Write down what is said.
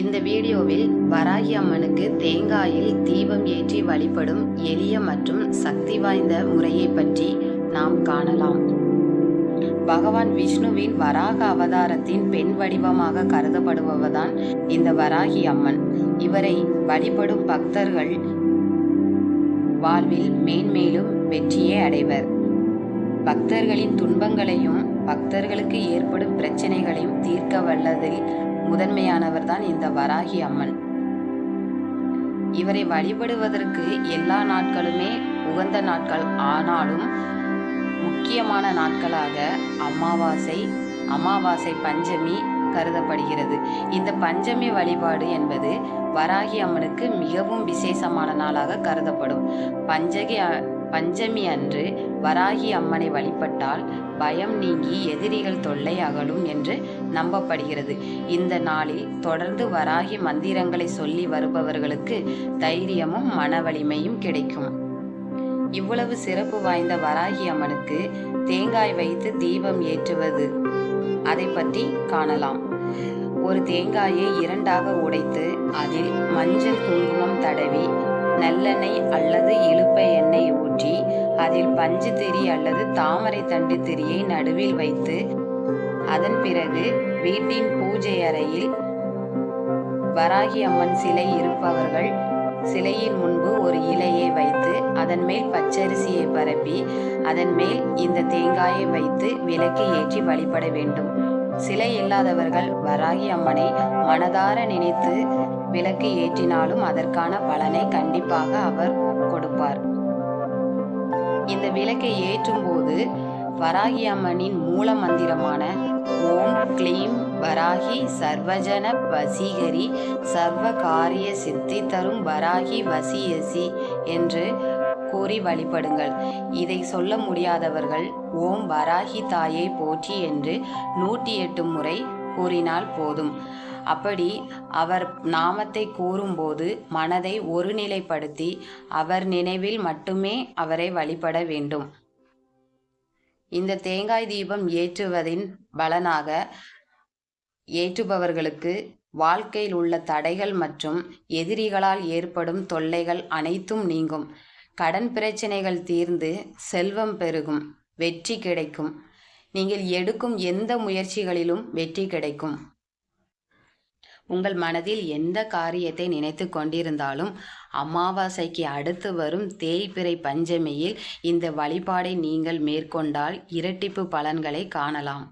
இந்த வீடியோவில் வராகி அம்மனுக்கு தேங்காயில் தீபம் ஏற்றி வழிபடும் எளிய மற்றும் சக்தி வாய்ந்த முறையை பற்றி நாம் காணலாம். பகவான் விஷ்ணுவின் வராக அவதாரத்தின் பெண் வடிவமாக கருதப்படுபவர்தான் இந்த வராகி அம்மன். இவரை வழிபடும் பக்தர்கள் வாழ்வில் மேன்மேலும் வெற்றியே அடைவர். பக்தர்களின் துன்பங்களையும் பக்தர்களுக்கு ஏற்படும் பிரச்சனைகளையும் தீர்க்க வல்லதில் முதன்மையானவர் தான் இந்த வராகி அம்மன். இவரை வழிபடுவதற்கு எல்லா நாட்களுமே உகந்த நாட்கள் ஆனாலும் முக்கியமான நாட்களாக அமாவாசை அமாவாசை பஞ்சமி கருதப்படுகிறது. இந்த பஞ்சமி வழிபாடு என்பது வராகி அம்மனுக்கு மிகவும் விசேஷமான நாளாக கருதப்படும். பஞ்சகி பஞ்சமி அன்று வராகி அம்மனை வழிபட்டால் பயம் நீங்கி எதிரிகள் தொல்லை அகலும் என்று நம்பப்படுகிறது. இந்த நாளில் தொடர்ந்து வராகி மந்திரங்களை சொல்லி வருபவர்களுக்கு தைரியமும் மன வலிமையும் கிடைக்கும். இவ்வளவு சிறப்பு வாய்ந்த வராகி அம்மனுக்கு தேங்காய் வைத்து தீபம் ஏற்றுவது. அதை பற்றி காணலாம். ஒரு தேங்காயை இரண்டாக உடைத்து அதில் மஞ்சள் குங்குமம் தடவி நல்லெண்ணெய் அல்லது இழுப்ப எண்ணெய் அதில் பஞ்சு திரி அல்லது தாமரை தண்டு திரியை நடுவில் வைத்து அதன் பிறகு வீட்டின் பூஜை அறையில் வராகி அம்மன் சிலை இருப்பவர்கள் சிலையின் முன்பு ஒரு இலையை வைத்து அதன் மேல் பச்சரிசியை பரப்பி அதன் மேல் இந்த தேங்காயை வைத்து விளக்கு ஏற்றி வழிபட வேண்டும். சிலை இல்லாதவர்கள் வராகி அம்மனை மனதார நினைத்து விளக்கு ஏற்றினாலும் அதற்கான பலனை கண்டிப்பாக அவர் கொடுப்பார். இந்த விளக்கை ஏற்றும் போது வராகி அம்மனின் மூல மந்திரமான ஓம் க்ளீம் வராகி சர்வஜன வசீகரி சர்வ காரிய சித்தி தரும் வராகி வசியசி என்று கூறி வழிபடுங்கள். இதை சொல்ல முடியாதவர்கள் ஓம் வராகி தாயை போற்றி என்று நூற்றி எட்டு முறை கூறினால் போதும். அப்படி அவர் நாமத்தை கூறும்போது மனதை ஒருநிலைப்படுத்தி அவர் நினைவில் மட்டுமே அவரை வழிபட வேண்டும். இந்த தேங்காய் தீபம் ஏற்றுவதின் பலனாக ஏற்றுபவர்களுக்கு வாழ்க்கையில் உள்ள தடைகள் மற்றும் எதிரிகளால் ஏற்படும் தொல்லைகள் அனைத்தும் நீங்கும். கடன் பிரச்சனைகள் தீர்ந்து செல்வம் பெருகும் வெற்றி கிடைக்கும். நீங்கள் எடுக்கும் எந்த முயற்சிகளிலும் வெற்றி கிடைக்கும். உங்கள் மனதில் எந்த காரியத்தை நினைத்து கொண்டிருந்தாலும் அமாவாசைக்கு அடுத்து வரும் தேய்பிறை பஞ்சமியில் இந்த வழிபாடை நீங்கள் மேற்கொண்டால் இரட்டிப்பு பலன்களை காணலாம்.